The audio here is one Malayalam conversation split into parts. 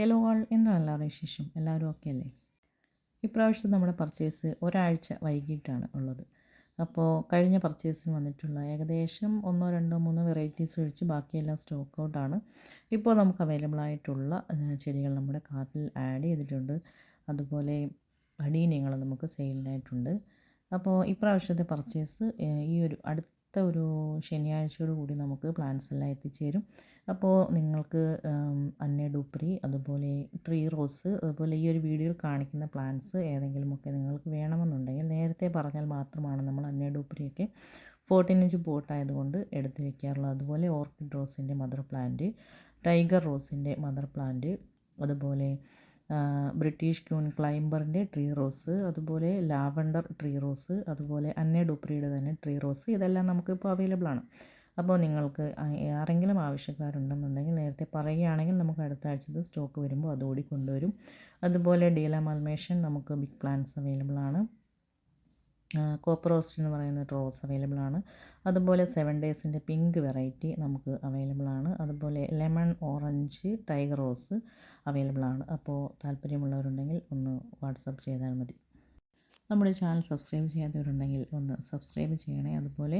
ഹലോ ആൾ എന്താണ് എല്ലാവരും വിശേഷം? എല്ലാവരും ഓക്കെ അല്ലേ ഇപ്രാവശ്യത്തെ നമ്മുടെ പർച്ചേസ് ഒരാഴ്ച വൈകിട്ടാണ് ഉള്ളത്. അപ്പോൾ കഴിഞ്ഞ പർച്ചേസിന് വന്നിട്ടുള്ള ഏകദേശം ഒന്നോ രണ്ടോ മൂന്നോ വെറൈറ്റീസ് ഒഴിച്ച് ബാക്കിയെല്ലാം സ്റ്റോക്ക് ഔട്ടാണ് ഇപ്പോൾ നമുക്ക് അവൈലബിൾ ആയിട്ടുള്ള ചെടികൾ നമ്മുടെ കാർട്ടിൽ ആഡ് ചെയ്തിട്ടുണ്ട്. അതുപോലെ അടീനങ്ങൾ നമുക്ക് സെയിലിനായിട്ടുണ്ട് അപ്പോൾ ഇപ്രാവശ്യത്തെ പർച്ചേസ് ഈ ഒരു അടുത്ത ഒരു ശനിയാഴ്ചയോട് കൂടി നമുക്ക് പ്ലാൻസ് എല്ലാം എത്തിച്ചേരും. അപ്പോൾ നിങ്ങൾക്ക് അന്നേ ഡൂപ്രി അതുപോലെ ട്രീ റോസ് അതുപോലെ ഈ ഒരു വീഡിയോയിൽ കാണിക്കുന്ന പ്ലാന്റ്സ് ഏതെങ്കിലുമൊക്കെ നിങ്ങൾക്ക് വേണമെന്നുണ്ടെങ്കിൽ നേരത്തെ പറഞ്ഞാൽ മാത്രമാണ് നമ്മൾ അന്നേ ഡൂപ്രിയൊക്കെ ഫോർട്ടീൻ ഇഞ്ച് പോട്ടായതുകൊണ്ട് എടുത്ത് വെക്കാറുള്ളത് അതുപോലെ ഓർക്കിഡ് റോസിന്റെ മദർ പ്ലാന്റ് ടൈഗർ റോസിന്റെ മദർ പ്ലാന്റ് അതുപോലെ ബ്രിട്ടീഷ് ക്യൂൺ ക്ലൈംബറിന്റെ ട്രീ റോസ് അതുപോലെ ലാവണ്ടർ ട്രീ റോസ് അതുപോലെ അന്നെ ഡുപ്രിയുടെ തന്നെ ട്രീ റോസ് ഇതെല്ലാം നമുക്കിപ്പോൾ അവൈലബിൾ ആണ്. അപ്പോൾ നിങ്ങൾക്ക് ആരെങ്കിലും ആവശ്യക്കാരുണ്ടെന്നുണ്ടെങ്കിൽ നേരത്തെ പറയുകയാണെങ്കിൽ നമുക്ക് അടുത്ത ആഴ്ചത്തെ സ്റ്റോക്ക് വരുമ്പോൾ അതോടി കൊണ്ടുവരും. അതുപോലെ ഡീല മൽമേഷൻ നമുക്ക് ബിഗ് പ്ലാൻസ് അവൈലബിൾ ആണ്. കോപ്പർ റോസ്റ്റ് എന്ന് പറയുന്ന ഒരു റോസ് അവൈലബിൾ ആണ്. അതുപോലെ സെവൻ ഡേയ്സിന്റെ പിങ്ക് വെറൈറ്റി നമുക്ക് അവൈലബിൾ ആണ്. അതുപോലെ lemon orange tiger rose available ആണ്. അപ്പോൾ താല്പര്യമുള്ളവരുണ്ടെങ്കിൽ ഒന്ന് വാട്സപ്പ് ചെയ്താൽ മതി. നമ്മുടെ ചാനൽ സബ്സ്ക്രൈബ് ചെയ്യാത്തവരുണ്ടെങ്കിൽ ഒന്ന് സബ്സ്ക്രൈബ് ചെയ്യണേ. അതുപോലെ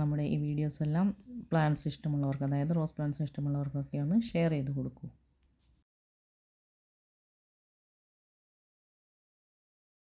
നമ്മുടെ ഈ വീഡിയോസ് എല്ലാം പ്ലാൻസ് ഇഷ്ടമുള്ളവർക്ക് അതായത് റോസ് പ്ലാൻസ് ഇഷ്ടമുള്ളവർക്കൊക്കെ ഒന്ന് ഷെയർ ചെയ്ത് കൊടുക്കൂ.